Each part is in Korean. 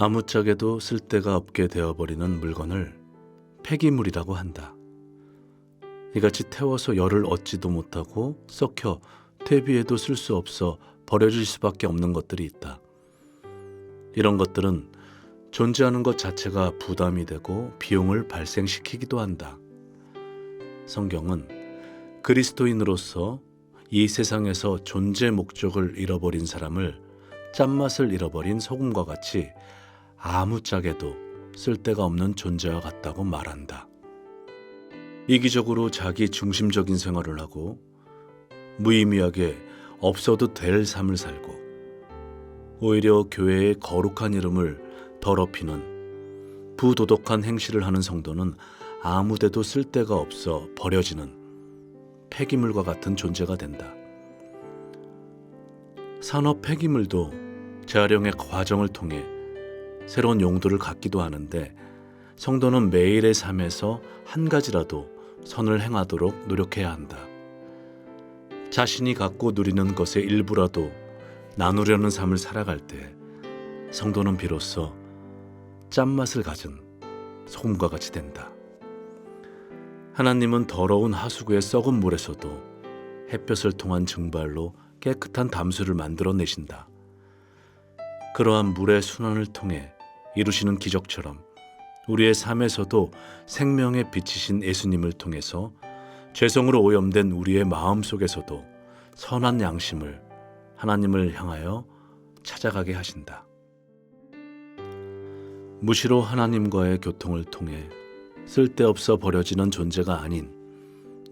아무짝에도 쓸데가 없게 되어버리는 물건을 폐기물이라고 한다. 이같이 태워서 열을 얻지도 못하고 썩혀 퇴비에도 쓸 수 없어 버려질 수밖에 없는 것들이 있다. 이런 것들은 존재하는 것 자체가 부담이 되고 비용을 발생시키기도 한다. 성경은 그리스도인으로서 이 세상에서 존재 목적을 잃어버린 사람을 짠맛을 잃어버린 소금과 같이 아무짝에도 쓸데가 없는 존재와 같다고 말한다. 이기적으로 자기 중심적인 생활을 하고 무의미하게 없어도 될 삶을 살고 오히려 교회의 거룩한 이름을 더럽히는 부도덕한 행실을 하는 성도는 아무데도 쓸데가 없어 버려지는 폐기물과 같은 존재가 된다. 산업 폐기물도 재활용의 과정을 통해 새로운 용도를 갖기도 하는데 성도는 매일의 삶에서 한 가지라도 선을 행하도록 노력해야 한다. 자신이 갖고 누리는 것의 일부라도 나누려는 삶을 살아갈 때 성도는 비로소 짠맛을 가진 소금과 같이 된다. 하나님은 더러운 하수구의 썩은 물에서도 햇볕을 통한 증발로 깨끗한 담수를 만들어 내신다. 그러한 물의 순환을 통해 이루시는 기적처럼 우리의 삶에서도 생명의 빛이신 예수님을 통해서 죄성으로 오염된 우리의 마음 속에서도 선한 양심을 하나님을 향하여 찾아가게 하신다. 무시로 하나님과의 교통을 통해 쓸데없어 버려지는 존재가 아닌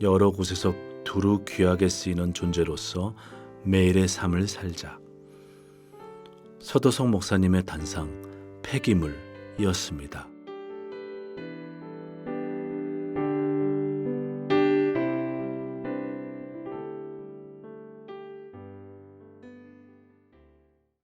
여러 곳에서 두루 귀하게 쓰이는 존재로서 매일의 삶을 살자. 서도성 목사님의 단상 폐기물이었습니다.